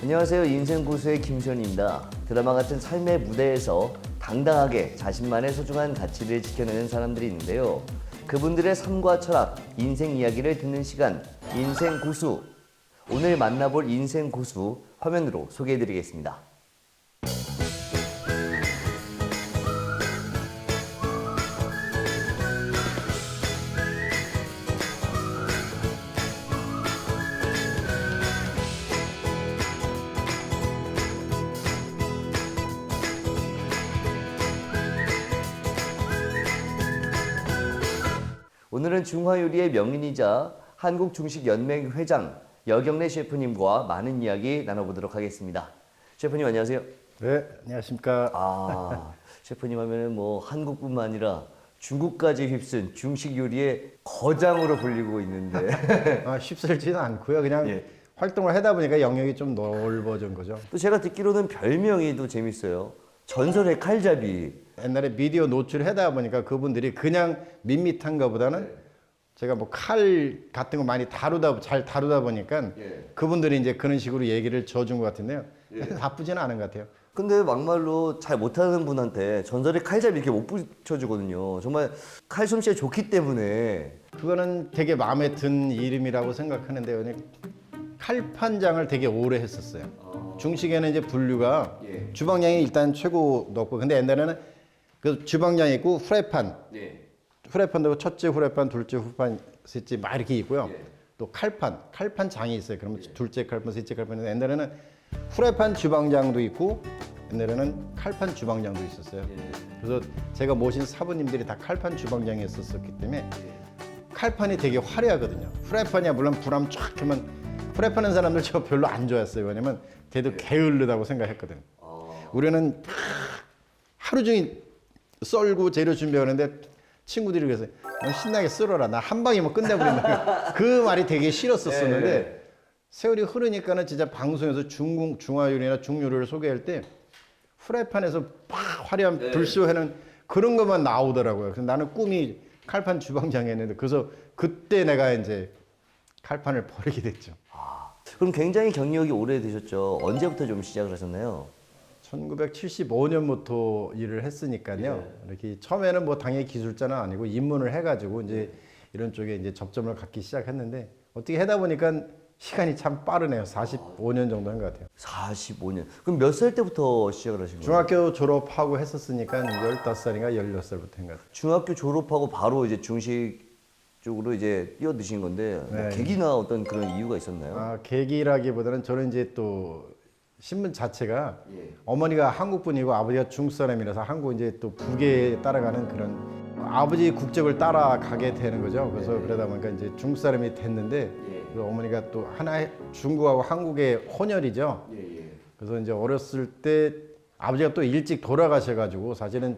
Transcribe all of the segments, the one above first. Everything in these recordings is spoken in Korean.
안녕하세요. 인생 고수의 김시현입니다. 드라마 같은 삶의 무대에서 당당하게 자신만의 소중한 가치를 지켜내는 사람들이 있는데요. 그분들의 삶과 철학, 인생 이야기를 듣는 시간, 인생 고수. 오늘 만나볼 인생 고수 화면으로 소개해드리겠습니다. 오늘은 중화요리의 명인이자 한국중식연맹 회장 여경래 셰프님과 많은 이야기 나눠보도록 하겠습니다. 셰프님 안녕하세요. 네, 안녕하십니까. 아, 셰프님 하면은 뭐 한국뿐만 아니라 중국까지 휩쓴 중식 요리의 거장으로 불리고 있는데 아, 쉽설지는 않고요. 그냥 예. 활동을 하다 보니까 영역이 좀 넓어진 거죠. 또 제가 듣기로는 별명이 또 재밌어요. 전설의 칼잡이. 옛날에 미디어 노출하다 보니까 그분들이 그냥 밋밋한 것보다는 제가 뭐 칼 같은 거 많이 다루다 잘 다루다 보니까 예. 그분들이 이제 그런 식으로 얘기를 져준 것 같은데요. 나쁘지는 않은 것 같아요. 근데 막말로 잘 못하는 분한테 전설의 칼잡이 이렇게 못 붙여주거든요. 정말 칼솜씨가 좋기 때문에 그거는 되게 마음에 든 이름이라고 생각하는데요. 그냥 칼판장을 되게 오래 했었어요. 중식에는 이제 분류가 예. 주방장이 일단 최고 높고 근데 옛날에는 그 주방장이 있고 후라이판 네. 후라이판도 첫째 후라이판, 둘째 후라이판, 셋째 막 이렇게 있고요. 예. 또 칼판, 칼판 장이 있어요. 그러면 둘째 칼판, 셋째 칼판. 옛날에는 후라이판 주방장도 있고 옛날에는 칼판 주방장도 있었어요. 예. 그래서 제가 모신 사부님들이 다 칼판 주방장이었었기 때문에 예. 칼판이 되게 화려하거든요. 후라이판이야 물론 불암 쫙 하면 후라이판 하는 사람들 저 별로 안 좋아했어요. 왜냐면 걔도 게을르다고 생각했거든. 어. 우리는 하루 종일 썰고 재료 준비하는데 친구들이 그래서 넌 신나게 썰어라. 나 한 방이면 끝내버린다. 그 말이 되게 싫었었었는데 네. 세월이 흐르니까는 진짜 방송에서 중국 중화요리나 중요리를 소개할 때 후라이판에서 팍 화려한 네. 불쇼하는 그런 것만 나오더라고요. 그래서 나는 꿈이 칼판 주방장이었는데 그래서 그때 내가 이제 칼판을 버리게 됐죠. 그럼 굉장히 경력이 오래되셨죠. 언제부터 좀 시작을 하셨나요? 1975년부터 일을 했으니까요. 이렇게 처음에는 뭐 당연히 기술자는 아니고 입문을 해가지고 이제 이런 쪽에 이제 접점을 갖기 시작했는데 어떻게 하다 보니까 시간이 참 빠르네요. 45년 정도 한 것 같아요. 45년. 그럼 몇 살 때부터 시작을 하신 거예요? 중학교 졸업하고 했었으니까 15살인가 16살부터 한 것 같아요. 중학교 졸업하고 바로 이제 중식 쪽으로 이제 뛰어드신 건데 뭐 네. 계기나 어떤 그런 이유가 있었나요? 아, 계기라기보다는 저는 이제 또 신분 자체가 예. 어머니가 한국 분이고 아버지가 중국 사람이라서 한국 이제 또 북에 따라가는 그런 아버지 국적을 따라가게 되는 거죠. 그래서 그러다 보니까 이제 중국 사람이 됐는데 예. 그 어머니가 또 하나의 중국하고 한국의 혼혈이죠. 예, 예. 그래서 이제 어렸을 때 아버지가 또 일찍 돌아가셔가지고 사실은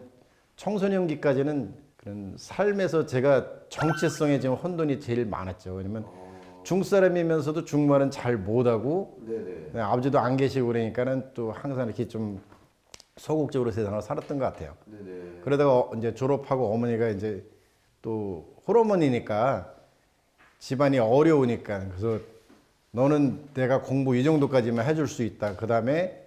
청소년기까지는 그런 삶에서 제가 정체성에 지금 혼돈이 제일 많았죠. 왜냐면 중국 사람이면서도 중국말은 잘 못하고. 네, 아버지도 안 계시고 그러니까는 또 항상 이렇게 좀 소극적으로 세상을 살았던 것 같아요. 네네. 그러다가 어- 이제 졸업하고 어머니가 이제 또 홀어머니니까 집안이 어려우니까 그래서 너는 내가 공부 이 정도까지만 해줄 수 있다. 그 다음에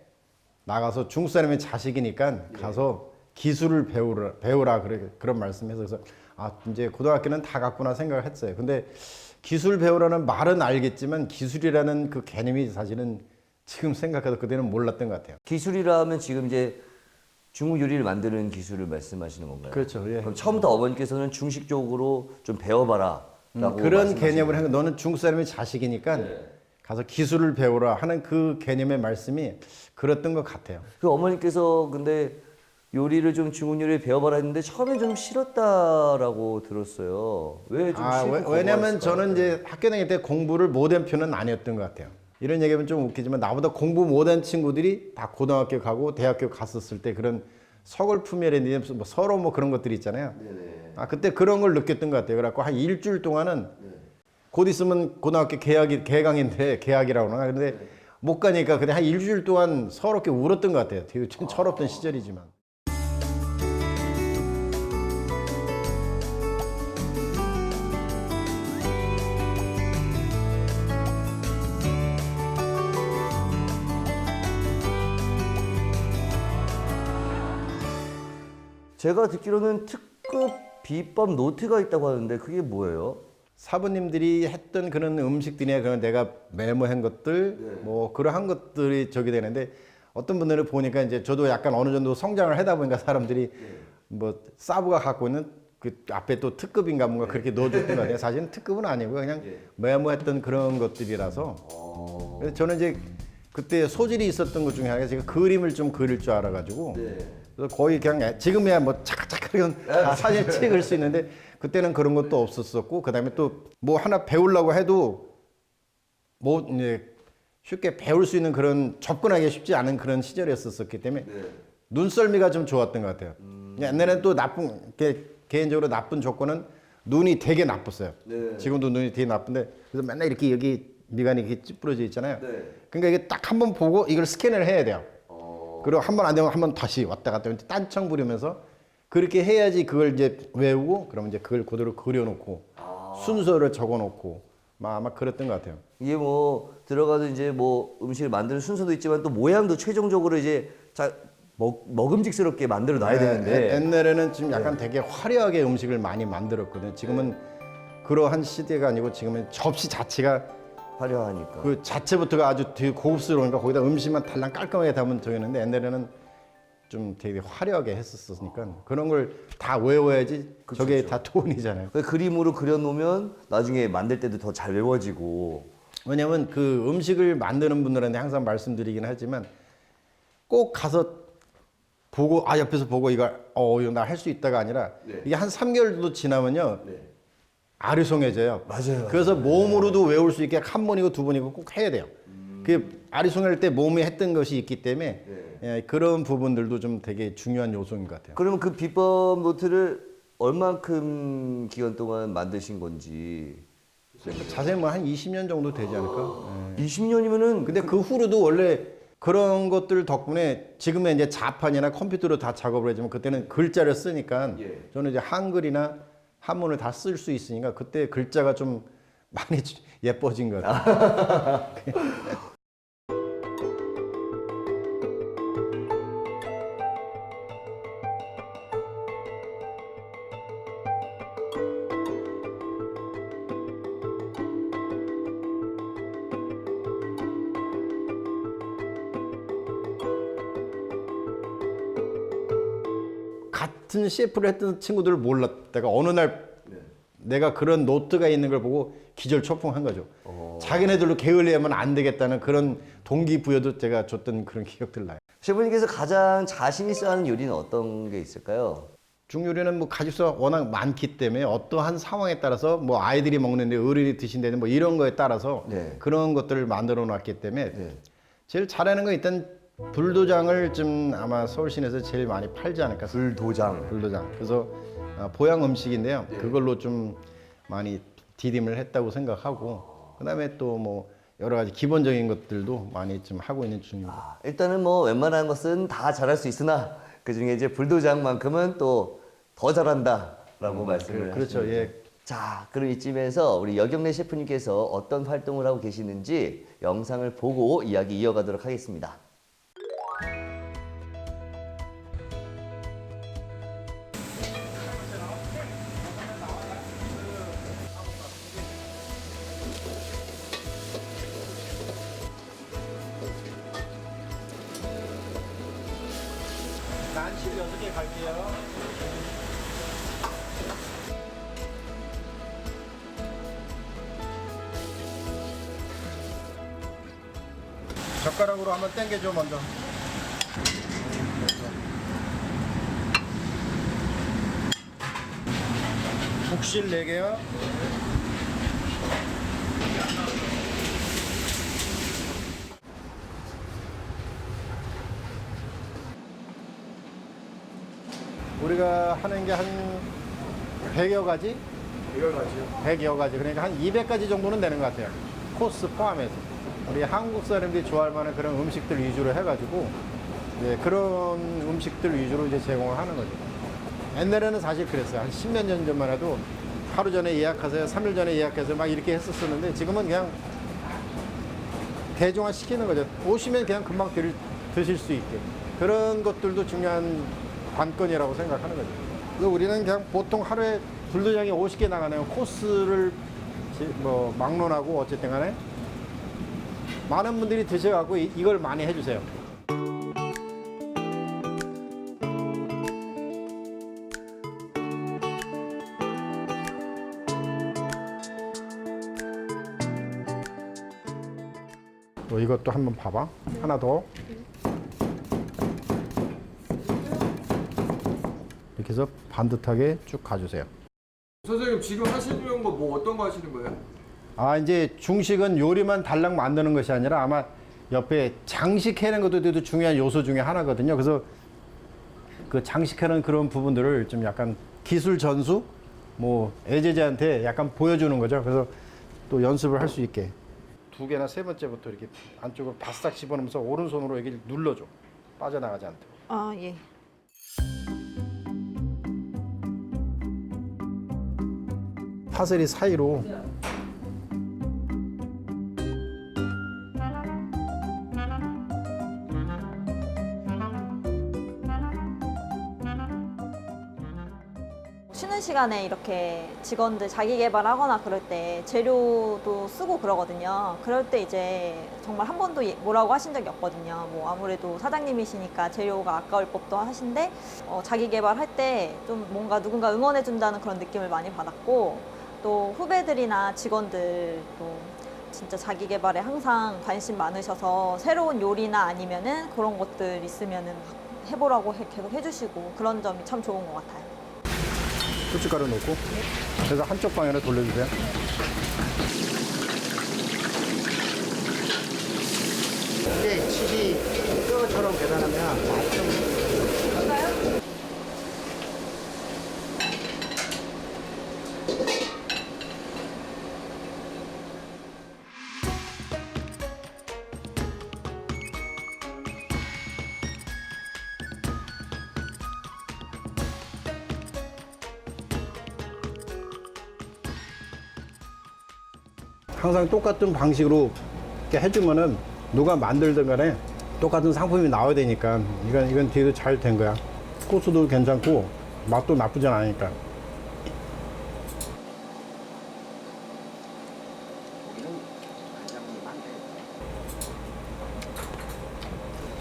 나가서 중국 사람의 자식이니까 가서 기술을 배우라 배우라 그래 그런 말씀해서 그래서 아 이제 고등학교는 다 갔구나 생각을 했어요. 근데 기술 배우라는 말은 알겠지만 기술이라는 그 개념이 사실은 지금 생각해도 그때는 몰랐던 것 같아요. 기술이라 하면 지금 이제 중국 요리를 만드는 기술을 말씀하시는 건가요? 그렇죠. 예. 그럼 처음부터 어머니께서는 중식 쪽으로 좀 배워봐라. 음, 그런 개념을 한 거. 너는 중국 사람의 자식이니까 네. 가서 기술을 배우라 하는 그 개념의 말씀이 그랬던 것 같아요. 그 어머니께서 근데 요리를 좀 중국 요리를 배워봐라 했는데 처음엔 좀 싫었다라고 들었어요. 왜 좀 아, 싫고 왜, 왜냐면 거부하셨을까요? 저는 이제 학교 다닐 때 공부를 못한 편은 아니었던 것 같아요. 이런 얘기하면 좀 웃기지만 나보다 공부 못한 친구들이 다 고등학교 가고 대학교 갔었을 때 그런 서글프면에 뭐 서로 뭐 그런 것들이 있잖아요. 네네. 아 그때 그런 걸 느꼈던 것 같아요. 그래갖고 한 일주일 동안은 곧 있으면 고등학교 개학이 개강인데 개학이라고 그러나 근데 못 가니까 그냥 한 일주일 동안 서럽게 울었던 것 같아요. 되게 좀 철없던 시절이지만. 제가 듣기로는 특급 비법 노트가 있다고 하는데 그게 뭐예요? 사부님들이 했던 그런 음식들이나 그런 내가 메모한 것들 뭐 그러한 것들이 저기 되는데 어떤 분들을 보니까 이제 저도 약간 어느 정도 성장을 하다 보니까 사람들이 뭐 사부가 갖고 있는 그 앞에 또 특급인가 뭔가 그렇게 넣어줬던 거 같아요. 사실은 특급은 아니고 그냥 메모했던 그런 것들이라서. 그래서 저는 이제 그때 소질이 있었던 것 중에 하나가 제가 그림을 좀 그릴 줄 알아가지고 그래서 거의 그냥 애- 지금이야 뭐 차근차근 다 사진 찍을 수 있는데 그때는 그런 것도 없었었고 그다음에 또 뭐 하나 배우려고 해도 뭐 이제 쉽게 배울 수 있는 그런 접근하기 쉽지 않은 그런 시절이었었기 때문에 눈썰미가 좀 좋았던 것 같아요. 옛날에는 또 나쁜 게 개인적으로 나쁜 조건은 눈이 되게 나빴어요. 지금도 눈이 되게 나쁜데 그래서 맨날 이렇게 여기 미간이 이렇게 찌푸러져 있잖아요. 그러니까 이게 딱 한 번 보고 이걸 스캔을 해야 돼요. 그리고 한 번 안 되면 한 번 다시 왔다 갔다 하면서 딴청 부리면서 그렇게 해야지 그걸 이제 외우고 그러면 이제 그걸 그대로 그려놓고 순서를 적어놓고 막 아마 그랬던 것 같아요. 이게 뭐 들어가도 이제 뭐 음식을 만드는 순서도 있지만 또 모양도 최종적으로 이제 자 먹, 먹음직스럽게 만들어 놔야 예, 되는데 예, 옛날에는 지금 약간 되게 화려하게 음식을 많이 만들었거든요. 지금은 그러한 시대가 아니고 지금은 접시 자체가 화려하니까. 그 자체부터가 아주 되게 고급스러우니까 거기다 음식만 달랑 깔끔하게 담으면 되겠는데 옛날에는 좀 되게 화려하게 했었으니까 그런 걸 다 외워야지 저게 다 돈이잖아요. 그 그림으로 그려놓으면 나중에 만들 때도 더 잘 외워지고. 왜냐면 그 음식을 만드는 분들한테 항상 말씀드리긴 하지만 꼭 가서 보고 아 옆에서 보고 이거 어 이거 나 할 수 있다가 아니라 이게 한 3개월 정도 지나면요 아리송해져요. 맞아요. 그래서 몸으로도 외울 수 있게 한 번이고 두 번이고 꼭 해야 돼요. 그 아리송할 때 몸이 했던 것이 있기 때문에 예, 그런 부분들도 좀 되게 중요한 요소인 것 같아요. 그러면 그 비법 노트를 얼만큼 기간 동안 만드신 건지. 자세히 뭐한 20년 정도 되지 않을까? 예. 20년이면은 근데 그 후로도 원래 그런 것들 덕분에 지금은 이제 자판이나 컴퓨터로 다 작업을 하지만 그때는 글자를 쓰니까 예. 저는 이제 한글이나 한문을 다 쓸 수 있으니까 그때 글자가 좀 많이 예뻐진 것 같아요. 같은 CF를 했던 친구들을 몰랐다가 어느 날 내가 그런 노트가 있는 걸 보고 기절초풍한 거죠. 자기네들로 게을리하면 안 되겠다는 그런 동기부여도 제가 줬던 그런 기억들 나요. 셰프님께서 가장 자신 있어 하는 요리는 어떤 게 있을까요? 중요리는 뭐 가짓수가 워낙 많기 때문에 어떠한 상황에 따라서 뭐 아이들이 먹는데 어른이 드신다는 뭐 이런 거에 따라서 네. 그런 것들을 만들어 놨기 때문에 네. 제일 잘하는 건 일단 불도장을 좀 아마 서울 시내에서 제일 많이 팔지 않을까 불도장. 불도장. 그래서 아, 보양 음식인데요. 그걸로 좀 많이 디딤을 했다고 생각하고 그다음에 또 뭐 여러 가지 기본적인 것들도 많이 좀 하고 있는 중입니다. 아, 일단은 뭐 웬만한 것은 다 잘할 수 있으나 그 중에 이제 불도장만큼은 또 더 잘한다라고 말씀을 그렇죠. 예. 자, 그럼 이쯤에서 우리 여경래 셰프님께서 어떤 활동을 하고 계시는지 영상을 보고 이야기 이어가도록 하겠습니다. 북실 4개요. 우리가 하는 게 한 100여 가지? 100여 가지요? 100여 가지. 그러니까 한 200가지 정도는 되는 것 같아요. 코스 포함해서. 우리 한국 사람들이 좋아할 만한 그런 음식들 위주로 해가지고 이제 그런 음식들 위주로 이제 제공을 하는 거죠. 옛날에는 사실 그랬어요. 한 10몇 년 전만 해도 하루 전에 예약하세요. 3일 전에 예약해서 막 이렇게 했었었는데 지금은 그냥 대중화 시키는 거죠. 오시면 그냥 금방 드, 드실 수 있게. 그런 것들도 중요한 관건이라고 생각하는 거죠. 그래서 우리는 그냥 보통 하루에 불도장이 50개 나가네요. 코스를 지- 뭐 막론하고 어쨌든 간에 많은 분들이 드셔갖고 이- 이걸 많이 해주세요. 이것도 한번 봐봐. 하나 더. 이렇게 해서 반듯하게 쭉 가주세요. 선생님 지금 하시는 거 뭐 어떤 거 하시는 거예요? 아 이제 중식은 요리만 달랑 만드는 것이 아니라 아마 옆에 장식해는 것도 되게 중요한 요소 중에 하나거든요. 그래서 그 장식하는 그런 부분들을 좀 약간 기술 전수 뭐 애제자한테 약간 보여주는 거죠. 그래서 또 연습을 할 수 있게 두 개나 세 번째부터 이렇게 안쪽으로 바싹 집어넣으면서 오른손으로 여기 눌러줘 빠져나가지 않도록. 아, 예. 파슬리 사이로 시간에 이렇게 직원들 자기 개발하거나 그럴 때 재료도 쓰고 그러거든요. 그럴 때 이제 정말 한 번도 예- 뭐라고 하신 적이 없거든요. 뭐 아무래도 사장님이시니까 재료가 아까울 법도 하신데 어, 자기 개발할 때 좀 뭔가 누군가 응원해 준다는 그런 느낌을 많이 받았고 또 후배들이나 직원들 또 진짜 자기 개발에 항상 관심 많으셔서 새로운 요리나 아니면은 그런 것들 있으면은 막 해보라고 해- 계속 해주시고 그런 점이 참 좋은 것 같아요. 고춧가루 넣고 그래서 한쪽 방향으로 돌려주세요. 근데 칩이 뼈처럼 계산하면 맛좀 항상 똑같은 방식으로 이렇게 해주면은 누가 만들든 간에 똑같은 상품이 나와야 되니까 이건 이건 뒤에도 잘 된 거야. 코스도 괜찮고 맛도 나쁘진 않으니까.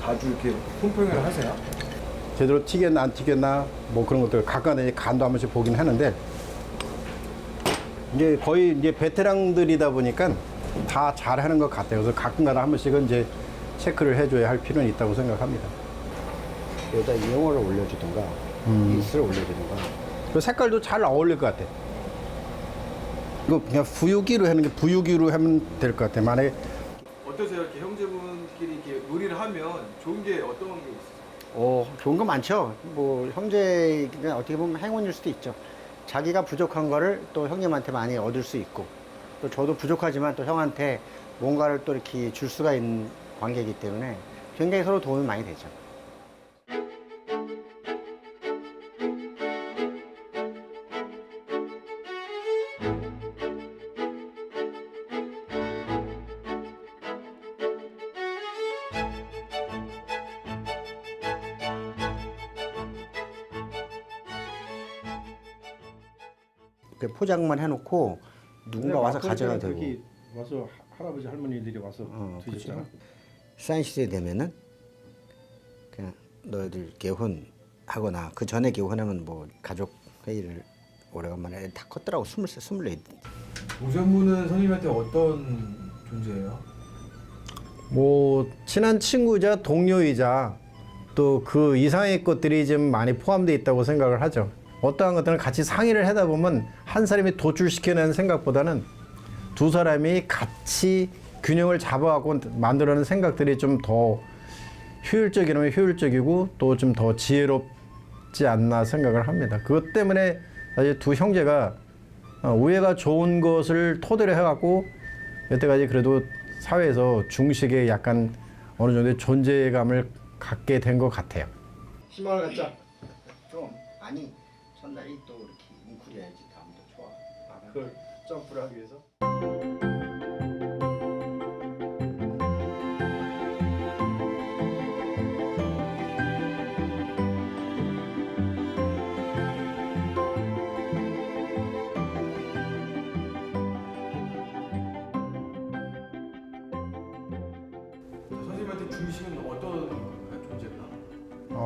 자주 이렇게 품평을 하세요? 제대로 튀겼나 안 튀겼나 뭐 그런 것들 이제 간도 한 번씩 보긴 하는데 이제 거의 이제 베테랑들이다 보니까 다 잘하는 것 같아요. 그래서 가끔가다 한 번씩은 이제 체크를 해줘야 할 필요는 있다고 생각합니다. 여기다 이용어를 올려주든가 음. 이스를 올려주든가 그 색깔도 잘 어울릴 것 같아. 이거 그냥 부유기로 하는 게 부유기로 하면 될 것 같아. 만약에 어떠세요? 이렇게 형제분끼리 이렇게 요리를 하면 좋은 게 어떤 게 있어요? 어, 좋은 거 많죠. 뭐 형제가 어떻게 보면 행운일 수도 있죠. 자기가 부족한 거를 또 형님한테 많이 얻을 수 있고 또 저도 부족하지만 또 형한테 뭔가를 또 이렇게 줄 수가 있는 관계이기 때문에 굉장히 서로 도움이 많이 되죠. 포장만 해놓고 누군가 와서 가져가도 되고 그렇게 와서 할아버지 할머니들이 와서 어, 드시잖아. 그렇죠. 사인 시대 되면은 그냥 너희들 개혼하거나 그 전에 개혼하면 뭐 가족 회의를 오래간만에 다 컸더라고 스물세 스물네 오전부는 선생님한테 어떤 존재예요? 뭐 친한 친구자 동료이자 또 그 이상의 것들이 좀 많이 포함되어 있다고 생각을 하죠. 어떠한 것들은 같이 상의를 하다 보면 한 사람이 도출시켜내는 생각보다는 두 사람이 같이 균형을 잡아갖고 만들어내는 생각들이 좀 더 효율적이라면 효율적이고 또 좀 더 지혜롭지 않나 생각을 합니다. 그것 때문에 사실 두 형제가 어, 우애가 좋은 것을 토대로 해갖고 여태까지 그래도 사회에서 중식에 약간 어느 정도의 존재감을 갖게 된 것 같아요. 희망을 갖자. 좀 아니 첫날이 또 이렇게 웅크려야지 다음도 좋아. 그걸 점프를 하기 위해서.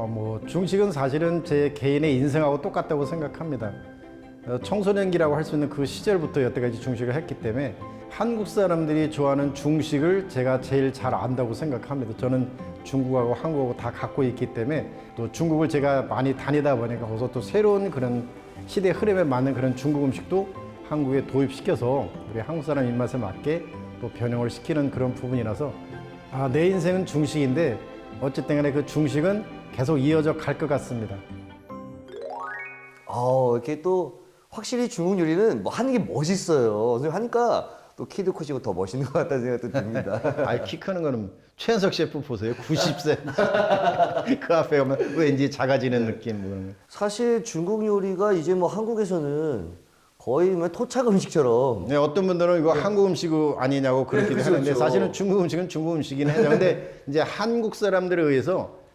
뭐 중식은 사실은 제 개인의 인생하고 똑같다고 생각합니다. 어, 청소년기라고 할 수 있는 그 시절부터 여태까지 중식을 했기 때문에 한국 사람들이 좋아하는 중식을 제가 제일 잘 안다고 생각합니다. 저는 중국하고 한국하고 다 갖고 있기 때문에 또 중국을 제가 많이 다니다 보니까 거기서 또 새로운 그런 시대 흐름에 맞는 그런 중국 음식도 한국에 도입시켜서 우리 한국 사람 입맛에 맞게 또 변형을 시키는 그런 부분이라서 아, 내 인생은 중식인데 어쨌든 간에 그 중식은 계속 이어져 갈 것 같습니다. 아, 이렇게 또 확실히 중국 요리는 뭐 하는 게 멋있어요. 선생님 하니까 또 키도 크시고 더 멋있는 것 같다는 생각도 듭니다. 아이 키 크는 거는 최현석 셰프 보세요. 90세. 그 앞에 오면 왠지 작아지는 느낌 뭐 그런 거. 사실 중국 요리가 이제 뭐 한국에서는 거의 뭐 토착 음식처럼 네, 어떤 분들은 이거 한국 음식 아니냐고 그렇기도 그렇죠, 하는데 그렇죠. 사실은 중국 음식은 중국 음식이긴 해요. 근데 이제 한국 사람들에 의해서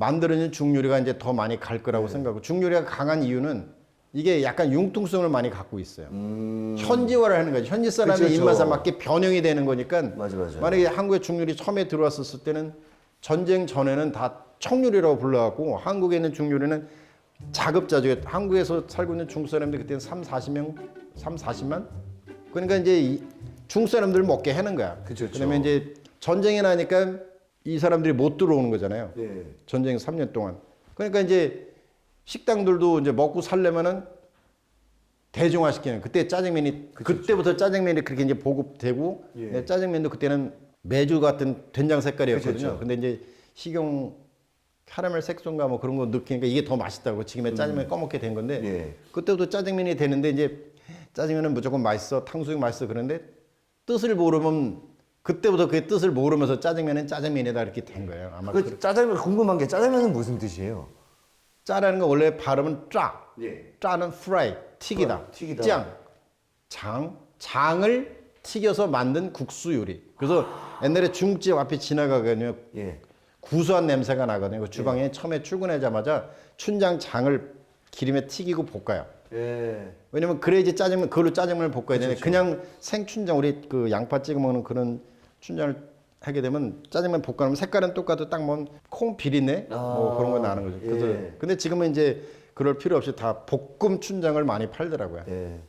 만들어진 중국 요리가 이제 더 많이 갈 거라고 네. 생각하고 중국 요리가 강한 이유는 이게 약간 융통성을 많이 갖고 있어요. 음, 현지화를 하는 거죠. 현지 사람의 그쵸, 그쵸. 입맛에 맞게 변형이 되는 거니까. 맞아, 맞아. 만약에 한국에 중요리 처음에 들어왔었을 때는 전쟁 전에는 다 청요리라고 불러갖고 한국에 있는 중요리는 자급자족. 한국에서 살고 있는 중국 사람들이 그때는 3, 40명, 3, 40만. 그러니까 이제 이 중국 사람들을 먹게 하는 거야. 그쵸. 그다음에 이제 전쟁이 나니까 이 사람들이 못 들어오는 거잖아요. 예. 전쟁 3년 동안. 그러니까 이제 식당들도 이제 먹고 살려면은 대중화시키는 그때 짜장면이 그때부터 짜장면이 그렇게 이제 보급되고 예. 네, 짜장면도 그때는 매주 같은 된장 색깔이었거든요. 그쵸, 그쵸. 근데 이제 식용 캐러멜 색소인가 뭐 그런 거 넣기니까 이게 더 맛있다고 지금의 짜장면 꺼먹게 된 건데 예. 그때부터 짜장면이 되는데 이제 짜장면은 무조건 맛있어 탕수육 맛있어 그런데 뜻을 모르면 그때부터 그 뜻을 모르면서 짜장면은 짜장면이다 이렇게 된 거예요. 아마 그 짜장면 궁금한 게 짜장면은 무슨 뜻이에요? 짜라는 거 원래 발음은 짜. 예. 짜는 프라이, 튀기다. 프라이, 튀기다. 짱. 장. 장을 튀겨서 만든 국수 요리. 그래서 옛날에 중국집 앞에 지나가거든요. 예. 구수한 냄새가 나거든요. 그 주방에 처음에 출근하자마자 춘장 장을 기름에 튀기고 볶아요. 예. 왜냐면 그래야지 짜장면 그걸로 짜장면을 볶아야 되는데 그냥 생춘장 우리 그 양파 찍어 먹는 그런 춘장을 하게 되면 짜장면 볶아놓으면 색깔은 똑같아 딱뭐콩 비린내 뭐 아, 그런 거 나는 거죠. 그래서 예. 근데 지금은 이제 그럴 필요 없이 다 볶음 춘장을 많이 팔더라고요. 예.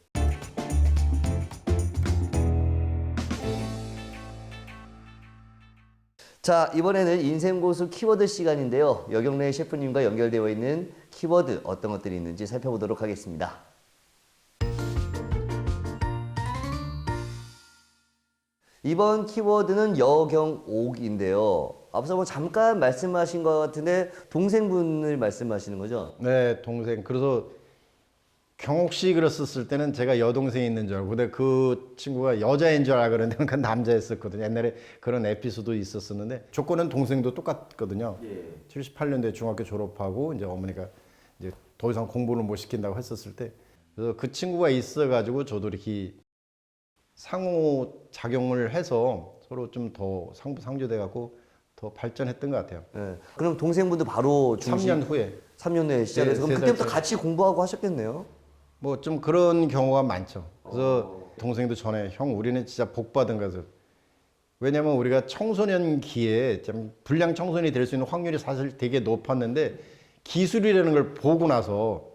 자, 이번에는 인생 고수 키워드 시간인데요. 여경래 셰프님과 연결되어 있는 키워드 어떤 것들이 있는지 살펴보도록 하겠습니다. 이번 키워드는 여경옥인데요. 앞서 뭐 잠깐 말씀하신 것 같은데 동생분을 말씀하시는 거죠? 네, 동생. 그래서 경옥 씨 그랬었을 때는 제가 여동생이 있는 줄 알고 근데 그 친구가 여자인 줄 알고 그랬는데 그 남자였었거든요. 옛날에 그런 에피소드 있었었는데 조건은 동생도 똑같거든요. 78년도에 중학교 졸업하고 이제 어머니가 이제 더 이상 공부를 못 시킨다고 했었을 때 그래서 그 친구가 있어가지고 저도 이렇게 상호 작용을 해서 서로 좀 더 상부상조돼 갖고 더 발전했던 것 같아요. 예. 그럼 동생분도 바로 중식 3년 후에 3년 내에 시작해서 네, 그럼 세 그때부터 달 같이 공부하고 하셨겠네요. 뭐 좀 그런 경우가 많죠. 그래서 동생도 전에 형 우리는 진짜 복 받은 거죠. 왜냐면 우리가 청소년기에 좀 불량 청소년이 될 수 있는 확률이 사실 되게 높았는데 기술이라는 걸 보고 나서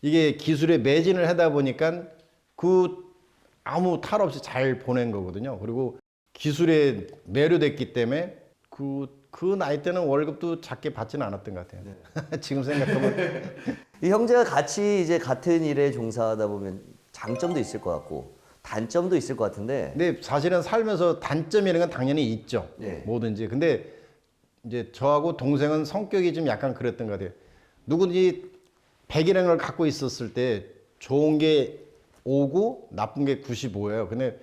이게 기술에 매진을 하다 보니까 그 아무 탈 없이 잘 보낸 거거든요. 그리고 기술에 매료됐기 때문에 그, 그 나이 때는 월급도 작게 받지는 않았던 것 같아요. 지금 생각하면 이 형제가 같이 이제 같은 일에 종사하다 보면 장점도 있을 것 같고 단점도 있을 것 같은데 근데 사실은 살면서 단점이라는 건 당연히 있죠. 예. 뭐든지. 근데 이제 저하고 동생은 성격이 좀 약간 그랬던 것 같아요. 누구든지 100이라는 걸 갖고 있었을 때 좋은 게 5고 나쁜 게 95예요. 근데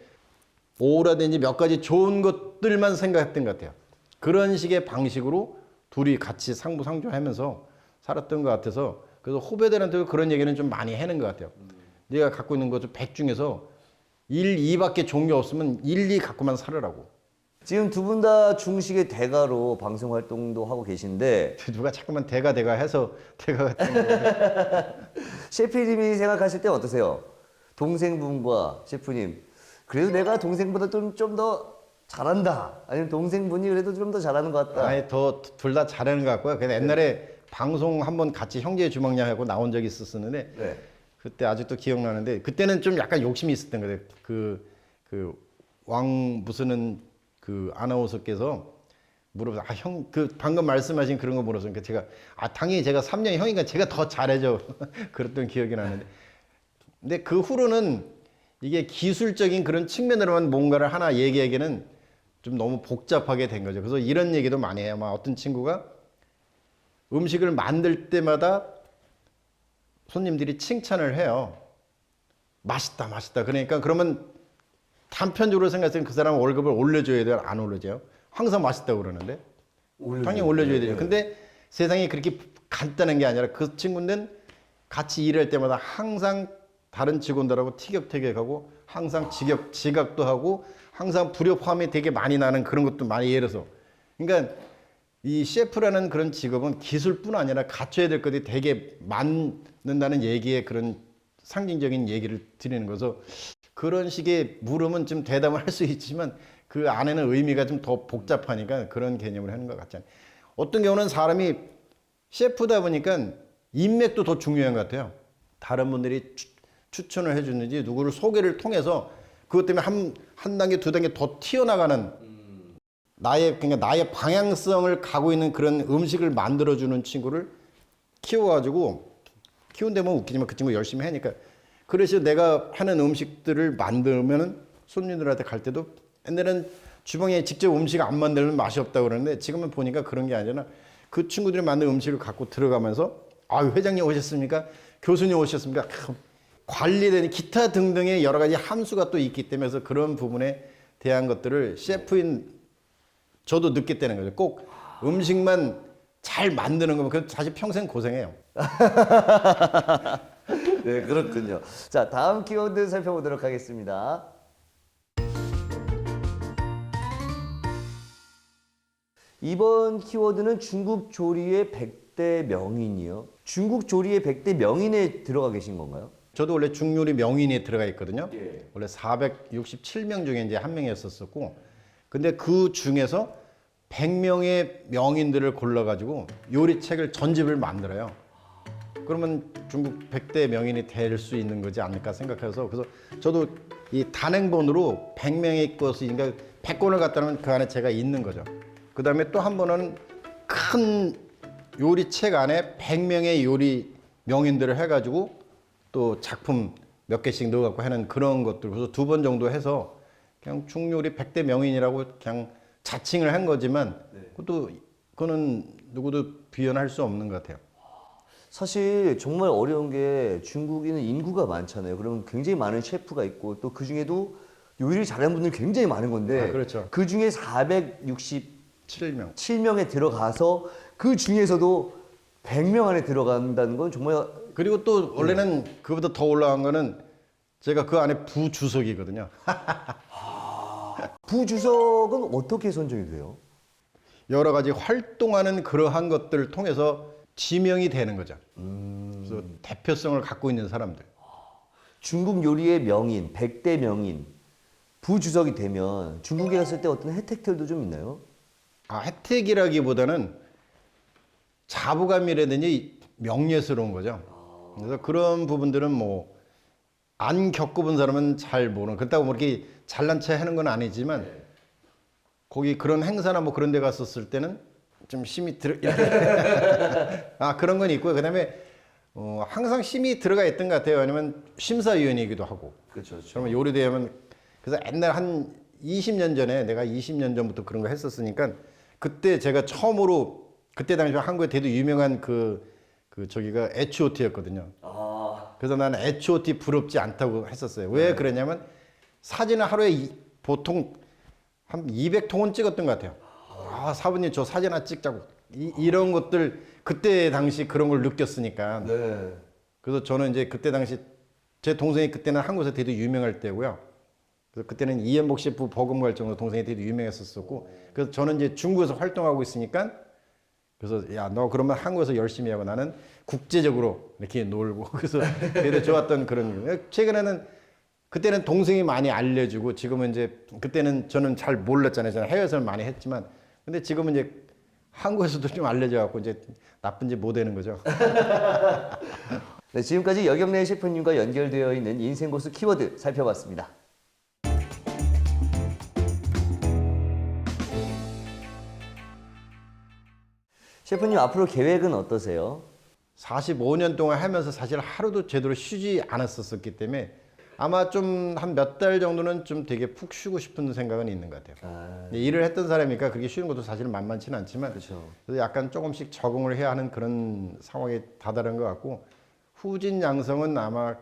5라든지 몇 가지 좋은 것들만 생각했던 것 같아요. 그런 식의 방식으로 둘이 같이 상부상조하면서 살았던 것 같아서 그래서 후배들한테도 그런 얘기는 좀 많이 하는 것 같아요. 네가 갖고 있는 것중 100 중에서 1, 2밖에 좋은 게 없으면 1, 2 갖고만 살으라고. 지금 두 분 다 중식의 대가로 방송 활동도 하고 계신데 누가 자꾸만 대가 대가 해서 대가 같은 거. 셰프님이 생각하실 때 어떠세요? 동생분과 셰프님 그래도 내가 동생보다 좀 좀 더 잘한다. 아니면 동생분이 그래도 좀 더 잘하는 것 같다. 아예 더둘 다 잘하는 것 같고요. 근데 옛날에 방송 한번 같이 형제 주먹량하고 나온 적이 있었었는데 네. 그때 아직도 기억나는데 그때는 좀 약간 욕심이 있었던 거예요. 그, 그그왕 무슨은 그 아나운서께서 물어서 아 형 그 방금 말씀하신 그런 거 물어서니까 제가 아 당연히 제가 3년 형이니까 제가 더 잘해줘 그랬던 기억이 나는데 근데 그 후로는 이게 기술적인 그런 측면으로만 뭔가를 하나 얘기하기에는 좀 너무 복잡하게 된 거죠. 그래서 이런 얘기도 많이 해요. 막 어떤 친구가 음식을 만들 때마다 손님들이 칭찬을 해요. 맛있다, 맛있다. 그러니까 그러면 단편적으로 생각했을 때 그 사람 월급을 올려줘야 돼요? 안 올려줘요? 항상 맛있다고 그러는데? 당연히 올려줘야 되죠. 근데 세상이 그렇게 간단한 게 아니라 그 친구는 같이 일할 때마다 항상 다른 직원들하고 티격태격하고 항상 지격, 지각도 하고 항상 불협화음이 되게 많이 나는 그런 것도 많이 예를 들어서 그러니까 이 셰프라는 그런 직업은 기술뿐 아니라 갖춰야 될 것들이 되게 많는다는 얘기의 그런 상징적인 얘기를 드리는 거죠. 그런 식의 물음은 좀 대담을 할 수 있지만 그 안에는 의미가 좀 더 복잡하니까 그런 개념을 하는 것 같잖아요. 어떤 경우는 사람이 셰프다 보니까 인맥도 더 중요한 것 같아요. 다른 분들이 추, 추천을 해주는지 누구를 소개를 통해서 그것 때문에 한, 한 단계 두 단계 더 튀어나가는 나의 그러니까 나의 방향성을 가고 있는 그런 음식을 만들어주는 친구를 키워가지고 키운다면 웃기지만 그 친구 열심히 하니까 그래서 내가 하는 음식들을 만들면은 손님들한테 갈 때도 옛날에는 주방에 직접 음식 안 만들면 맛이 없다고 그러는데 지금은 보니까 그런 게 아니라 그 친구들이 만든 음식을 갖고 들어가면서 아 회장님 오셨습니까? 교수님 오셨습니까? 관리되는 기타 등등의 여러 가지 함수가 또 있기 때문에 그래서 그런 부분에 대한 것들을 셰프인 저도 느꼈다는 거죠. 꼭 음식만 잘 만드는 거면 그 사실 평생 고생해요. 네, 그렇군요. 자, 다음 키워드 살펴보도록 하겠습니다. 이번 키워드는 중국 조리의 100대 명인이요. 중국 조리의 100대 명인에 들어가 계신 건가요? 저도 원래 중요리 명인에 들어가 있거든요. 예. 원래 467명 중에 이제 한 명이었었고, 근데 그 중에서 100명의 명인들을 골라가지고 요리책을 전집을 만들어요. 그러면 중국 100대 명인이 될 수 있는 거지 않을까 생각해서 그래서 저도 이 단행본으로 100명의 것이 그러니까 100권을 갖다 놓으면 그 안에 제가 있는 거죠. 그 다음에 또 한 번은 큰 요리책 안에 100명의 요리 명인들을 해가지고 또 작품 몇 개씩 넣어갖고 하는 그런 것들 그래서 두 번 정도 해서 그냥 중요리 100대 명인이라고 그냥 자칭을 한 거지만 그것도 그거는 누구도 비연할 수 없는 것 같아요. 사실 정말 어려운 게 중국에는 인구가 많잖아요. 그러면 굉장히 많은 셰프가 있고 또 그 중에도 요리를 잘하는 분들 굉장히 많은 건데 아, 그렇죠. 그 중에 467명에 7명. 들어가서 그 중에서도 100명 안에 들어간다는 건 정말 그리고 또 원래는 그보다 더 올라간 거는 제가 그 안에 부주석이거든요. 부주석은 어떻게 선정이 돼요? 여러 가지 활동하는 그러한 것들을 통해서 지명이 되는 거죠. 그래서 대표성을 갖고 있는 사람들. 중국 요리의 명인, 100대 명인, 부주석이 되면 중국에 갔을 때 어떤 혜택들도 좀 있나요? 아, 혜택이라기보다는 자부감이라든지 명예스러운 거죠. 그래서 그런 부분들은 뭐 안 겪어본 사람은 잘 모르는. 그렇다고 뭐 이렇게 잘난 체 하는 건 아니지만 거기 그런 행사나 뭐 그런 데 갔었을 때는 좀 힘이 들어 아 그런 건 있고요. 그다음에 어, 항상 힘이 들어가 있던 것 같아요. 왜냐면 심사위원이기도 하고. 그렇죠. 그러면 요리대회면 그래서 옛날 한 20년 전에 내가 20년 전부터 그런 거 했었으니까 그때 제가 처음으로 그때 당시 한국에 되게 유명한 그, 그 저기가 H.O.T였거든요. 아, 그래서 나는 H.O.T 부럽지 않다고 했었어요. 왜 그러냐면 사진을 하루에 이- 보통 한 200통은 찍었던 것 같아요. 아, 사부님 저 사진 하나 찍자고. 이, 이런 것들 그때 당시 그런 걸 느꼈으니까. 네. 그래서 저는 이제 그때 당시 제 동생이 그때는 한국에서 되게 유명할 때고요. 그래서 그때는 이현복 셰프 버금갈 정도 동생이 되게 유명했었었고 그래서 저는 이제 중국에서 활동하고 있으니까 그래서 야 너 그러면 한국에서 열심히 하고 나는 국제적으로 이렇게 놀고 그래서 되게 좋았던 그런 일. 최근에는 그때는 동생이 많이 알려주고 지금은 이제 그때는 저는 잘 몰랐잖아요. 저는 해외에서 많이 했지만 근데 지금은 이제 한국에서도 좀 알려져 갖고 이제 나쁜 짓 못 되는 거죠. 네, 지금까지 여경래 셰프님과 연결되어 있는 인생 고수 키워드 살펴봤습니다. 셰프님 앞으로 계획은 어떠세요? 45년 동안 하면서 사실 하루도 제대로 쉬지 않았었기 때문에 아마 좀 한 몇 달 정도는 좀 되게 푹 쉬고 싶은 생각은 있는 것 같아요. 근데 일을 했던 사람이니까 그렇게 쉬는 것도 사실 만만치는 않지만 그렇죠. 그래서 약간 조금씩 적응을 해야 하는 그런 상황에 다다른 것 같고 후진 양성은 아마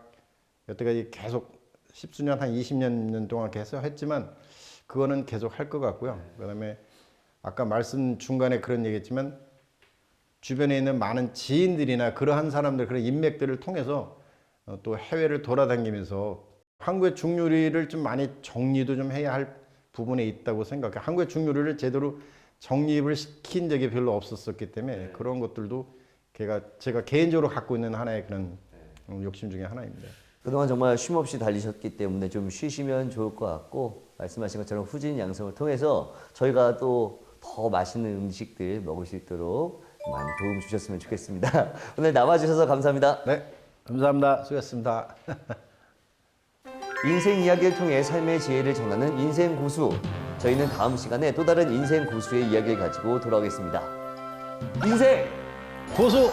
여태까지 계속 십수년 한 20년 동안 계속 했지만 그거는 계속 할 것 같고요. 그다음에 아까 말씀 중간에 그런 얘기했지만 주변에 있는 많은 지인들이나 그러한 사람들 그런 인맥들을 통해서 어, 또 해외를 돌아다니면서 한국의 중요리를 좀 많이 정리도 좀 해야 할 부분에 있다고 생각해요. 한국의 중요리를 제대로 정립을 시킨 적이 별로 없었었기 때문에 그런 것들도 제가 제가 개인적으로 갖고 있는 하나의 그런 어, 욕심 중에 하나입니다. 그동안 정말 쉼 없이 달리셨기 때문에 좀 쉬시면 좋을 것 같고 말씀하신 것처럼 후진 양성을 통해서 저희가 또 더 맛있는 음식들 먹을 수 있도록 많이 도움 주셨으면 좋겠습니다. 오늘 나와주셔서 감사합니다. 네, 감사합니다. 수고했습니다. 인생 이야기를 통해 삶의 지혜를 전하는 인생 고수. 저희는 다음 시간에 또 다른 인생 고수의 이야기를 가지고 돌아오겠습니다. 인생! 고수